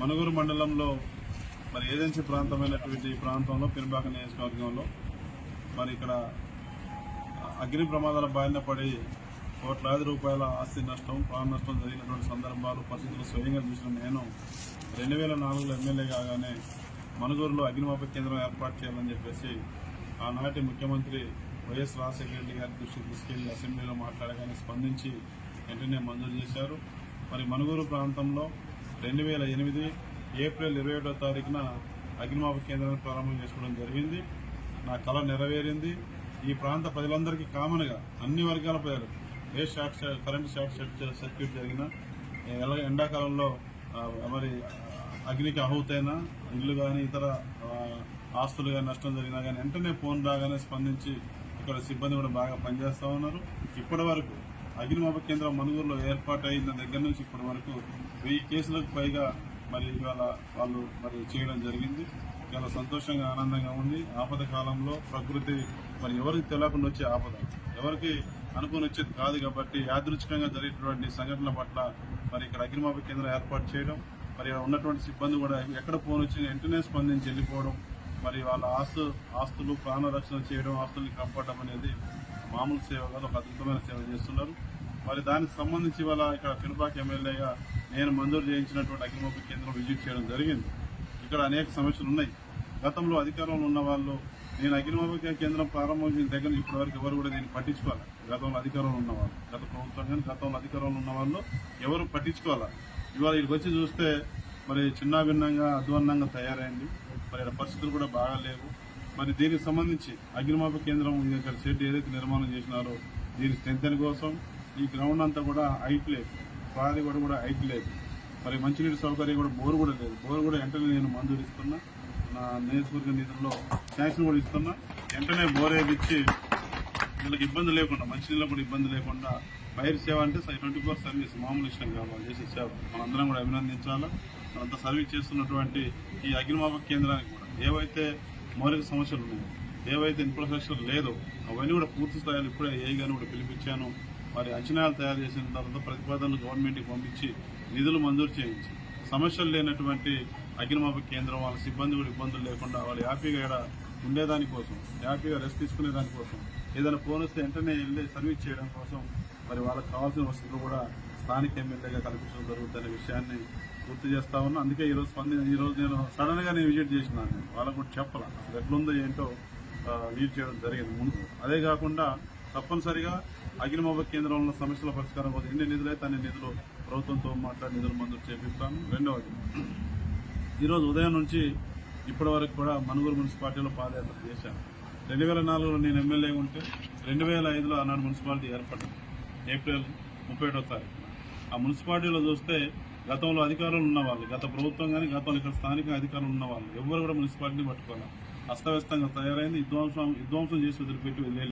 మనుగురు మండలంలో మరి ఏజెన్సీ ప్రాంతమైనటువంటి ఈ ప్రాంతంలో పెనుబాక నియోజకవర్గంలో మరి ఇక్కడ అగ్ని ప్రమాదాల బారిన పడి కోట్లాది రూపాయల ఆస్తి నష్టం ప్రాణ నష్టం జరిగినటువంటి సందర్భాలు పరిస్థితులు స్వయంగా చూసిన నేను రెండు వేల నాలుగులో ఎమ్మెల్యే కాగానే మనుగూరులో అగ్నిమాపక కేంద్రం ఏర్పాటు చేయాలని చెప్పేసి ఆనాటి ముఖ్యమంత్రి వైఎస్ రాజశేఖర రెడ్డి గారి దృష్టికి తీసుకెళ్ళి అసెంబ్లీలో మాట్లాడగానే స్పందించి వెంటనే మంజూరు చేశారు. మరి మనుగూరు ప్రాంతంలో రెండు వేల ఎనిమిది ఏప్రిల్ ఇరవై ఒకటో తారీఖున అగ్నిమాపక కేంద్రాన్ని ప్రారంభం చేసుకోవడం జరిగింది. నా కళ నెరవేరింది. ఈ ప్రాంత ప్రజలందరికీ కామన్గా అన్ని వర్గాల ప్రజలు ఏ short current short circuit circuit జరిగినా ఎలా ఎండాకాలంలో మరి అగ్నికి అహుతైనా ఇల్లు కానీ ఇతర ఆస్తులు కానీ నష్టం జరిగినా కానీ వెంటనే ఫోన్ రాగానే స్పందించి ఇక్కడ సిబ్బంది కూడా బాగా పనిచేస్తూ ఉన్నారు. ఇప్పటి వరకు అగ్నిమాపక కేంద్రం మనుగూరులో ఏర్పాటు దగ్గర నుంచి ఇప్పటి వరకు వెయ్యి కేసులకు పైగా మరి ఇవాళ వాళ్ళు మరి చేయడం జరిగింది. చాలా సంతోషంగా ఆనందంగా ఉంది. ఆపద కాలంలో ప్రకృతి మరి ఎవరికి తెలియకుండా వచ్చే ఆపద. ఎవరికి అనుకుని వచ్చేది కాదు కాబట్టి యాదృచ్ఛికంగా జరిగేటువంటి సంఘటనల పట్ల మరి ఇక్కడ అగ్నిమాపక కేంద్రం ఏర్పాటు చేయడం మరి ఉన్నటువంటి సిబ్బంది కూడా ఎక్కడ ఫోన్ వచ్చినా వెంటనే స్పందించి వెళ్ళిపోవడం మరి వాళ్ళ ఆస్తు ఆస్తులు ప్రాణ రక్షణ చేయడం ఆస్తుల్ని కాపాడడం అనేది మామూలు సేవ కాదు ఒక అద్భుతమైన సేవ చేస్తున్నారు. మరి దానికి సంబంధించి ఇవాళ ఇక్కడ పినపాక ఎమ్మెల్యేగా నేను మంజూరు చేయించినటువంటి అగ్నిమాపక కేంద్రం విజిట్ చేయడం జరిగింది. ఇక్కడ అనేక సమస్యలు ఉన్నాయి. గతంలో అధికారంలో ఉన్న వాళ్ళు నేను అగ్నిమాపక కేంద్రం ప్రారంభించిన దగ్గర ఇప్పటి ఇప్పటివరకు ఎవరు కూడా దీన్ని పట్టించుకోవాలి? గతంలో అధికారంలో ఉన్నవాళ్ళు గత ప్రభుత్వం కానీ గతంలో అధికారంలో ఉన్న వాళ్ళు ఎవరు పట్టించుకోవాలి? ఇవాళ ఇక్కడికి వచ్చి చూస్తే మరి చిన్నాభిన్నంగా అధ్వాన్నంగా తయారైంది. మరి పరిస్థితులు కూడా బాగాలేవు. మరి దీనికి సంబంధించి అగ్నిమాపక కేంద్రం ఇక్కడ షెడ్ ఏదైతే నిర్మాణం చేసినారో దీని స్ట్రెంత్ కోసం ఈ గ్రౌండ్ అంతా కూడా హైట్ లేదు. పాది కూడా కూడా హైట్ లేదు. మరి మంచినీటి సౌకర్యం కూడా బోర్ కూడా లేదు. బోర్ కూడా వెంటనే నేను మంజూరు ఇస్తున్నా. నా నియోజకవర్గ నిధుల్లో శాంక్షన్ కూడా ఇస్తున్నా. వెంటనే బోర్ వేయించి వీళ్ళకి ఇబ్బంది లేకుండా మంచినీళ్ళకి కూడా ఇబ్బంది లేకుండా వైర్ సేవ అంటే ట్వంటీ ఫోర్ సర్వీస్ మామూలు ఇష్టం కాదు. చేసే సేవ. మనందరం కూడా అభినందించాలా. మనంతా సర్వీస్ చేస్తున్నటువంటి ఈ అగ్నిమాపక కేంద్రానికి కూడా ఏవైతే మౌలిక సమస్యలు ఉన్నాయి. ఏవైతే ఇన్ఫ్రాస్ట్రక్చర్ లేదో అవన్నీ కూడా పూర్తి స్థాయిలో ఇప్పుడే ఏ గారిని కూడా పిలిపించాను. వారి అంచనాలు తయారు చేసిన తర్వాత ప్రతిపాదనలు గవర్నమెంట్కి పంపించి నిధులు మంజూరు చేయించి సమస్యలు లేనటువంటి అగ్నిమాపక కేంద్రం వాళ్ళ సిబ్బంది కూడా ఇబ్బందులు లేకుండా వాళ్ళు హ్యాపీగా ఇక్కడ ఉండేదానికోసం హ్యాపీగా రెస్ట్ తీసుకునే దానికోసం ఏదైనా ఫోన్ వస్తే వెంటనే వెళ్ళి సర్వీస్ చేయడం కోసం మరి వాళ్ళకి కావాల్సిన వసతులు కూడా స్థానిక ఎమ్మెల్యేగా కల్పించడం జరుగుతుందనే విషయాన్ని గుర్తు చేస్తా ఉన్నా. అందుకే ఈరోజు స్పంది ఈరోజు నేను సడన్గా నేను విజిట్ చేసినాను నేను వాళ్ళకు కూడా చెప్పాల? అసలు ఎట్లుందో ఏంటో ఆ, విజిట్ చేయడం జరిగింది ముందు. అదే కాకుండా తప్పనిసరిగా అగ్నిమాపక కేంద్రంలో ఉన్న సమస్యల పరిష్కారం కోసం ఎన్ని నిధులు అయితే అన్ని నిధులు ప్రభుత్వంతో మాట్లాడి నిధులు మంజూరు చేపిస్తాను రెండవది ఈరోజు ఉదయం నుంచి ఇప్పటి వరకు కూడా మనుగురు మున్సిపాలిటీలో పాదయాత్ర చేశాను. రెండు వేల నాలుగులో నేను ఎమ్మెల్యే ఉంటే రెండు వేల ఐదులో ఆనాడు మున్సిపాలిటీ ఏర్పడింది ఏప్రిల్ ముప్పై ఒకటో తారీఖున. ఆ మున్సిపాలిటీలో చూస్తే గతంలో అధికారులు ఉన్నవాళ్ళు గత ప్రభుత్వం కానీ గతంలో ఇక్కడ స్థానిక అధికారులు ఉన్నవాళ్ళు. ఎవరు కూడా మున్సిపాలిటీని పట్టుకోవాలి అస్తవ్యస్తంగా తయారైంది. విధ్వంసం విధ్వంసం చేసి వదిలిపెట్టి వెళ్ళి